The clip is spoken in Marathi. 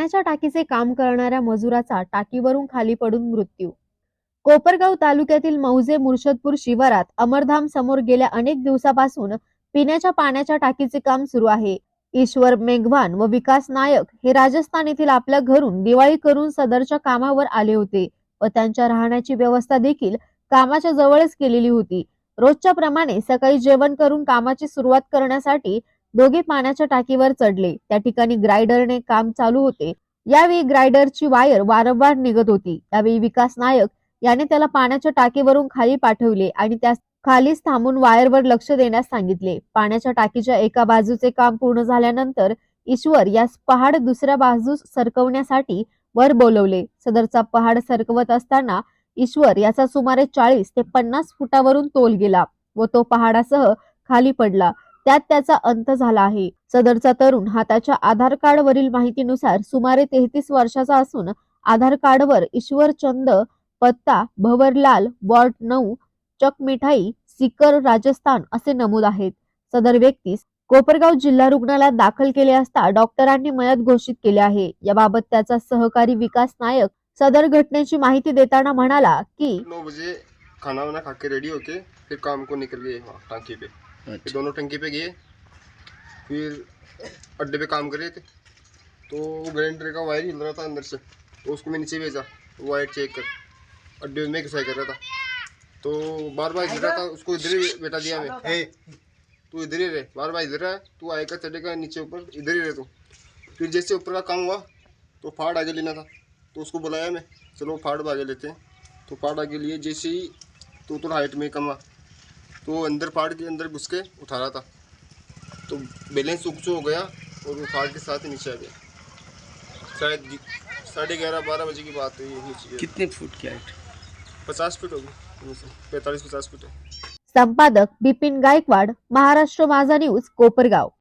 पाण्याच्या टाकीचे काम करणाऱ्या मजुराचा टाकीवरून खाली पडून मृत्यू. कोपरगाव तालुक्यातील मौजे मुर्शदपूर शिवारात अमरधाम समोर गेल्या अनेक दिवसापासून पिण्याच्या पाण्याच्या टाकीचे काम सुरू आहे. ईश्वर मेघवान व विकास नायक हे राजस्थान येथील आपल्या घरून दिवाळी करून सदरच्या कामावर आले होते व त्यांच्या राहण्याची व्यवस्था देखील कामाच्या जवळच केलेली होती. रोजच्या प्रमाणे सकाळी जेवण करून कामाची सुरुवात करण्यासाठी दोघे पाण्याच्या टाकीवर चढले. त्या ठिकाणी ग्रायडरने काम चालू होते. यावेळी ग्रायडरची वायर वारंवार निघत होती. यावेळी विकास नायक याने त्याला पाण्याच्या टाकीवरून खाली पाठवले आणि त्यास खालीच थांबून वायरवर लक्ष देण्यास सांगितले. पाण्याच्या टाकीच्या एका बाजूचे काम पूर्ण झाल्यानंतर ईश्वर यास पहाड दुसऱ्या बाजूस सरकवण्यासाठी वर बोलवले. सदरचा पहाड सरकवत असताना ईश्वर याचा सुमारे चाळीस ते पन्नास फुटावरून तोल गेला व तो पहाडासह खाली पडला. त्यात त्याचा अंत झाला आहे. सदरचा तरुण हाताच्या आधार कार्ड वरील माहितीनुसार सुमारे तेहतीस वर्षाचा असून आधार कार्डवर ईश्वर चंद पत्ता भवरलाल वॉर्ड नऊ चक मिठाई सिकर राजस्थान असे नमूद आहेत. सदर व्यक्तीस कोपरगाव जिल्हा रुग्णालयात दाखल केले असता डॉक्टरांनी मयत घोषित केले आहे. याबाबत त्याचा सहकारी विकास नायक सदर घटनेची माहिती देताना म्हणाला की नौ बजे खाना वाना खा के रेडी होके फिर काम को निकल गए टांकी पे. अच्छा। दोनों टंकी पे गए। फिर अड्डे पे काम कर रहे थे। तो ग्राइंडर का वायर हिल रहा था अंदर से। तो उसको मैं नीचे भेजा वायर चेक कर। अड्डे में घिसाई कर रहा था। तो बार बार हिल रहा था उसको इधर ही बैठा दिया मैं। हे तू इधर ही रहे बार बार इधर है तू आएगा चढ़ेगा नीचे ऊपर इधर ही रहे तू। फिर जैसे ऊपर का काम हुआ तो फाड़ आगे लेना था। तो उसको बुलाया मैं चलो फाड़ आगे लेते हैं। तो फाड़ आगे लिए जैसे ही तो थोड़ा हाइट में कमा। तो अंदर पहाड़ के अंदर घुस के उठा रहा था। तो बैलेंस उकचो हो गया और वो पहाड़ के साथ ही नीचे आ गया। शायद साढ़े ग्यारह बारह बजे की बात हुई है नीचे कितने फुट की हाइट पचास फीट होगी पैंतालीस पचास फुट है। संपादक बिपिन गायकवाड महाराष्ट्र माजा न्यूज़ कोपरगाव।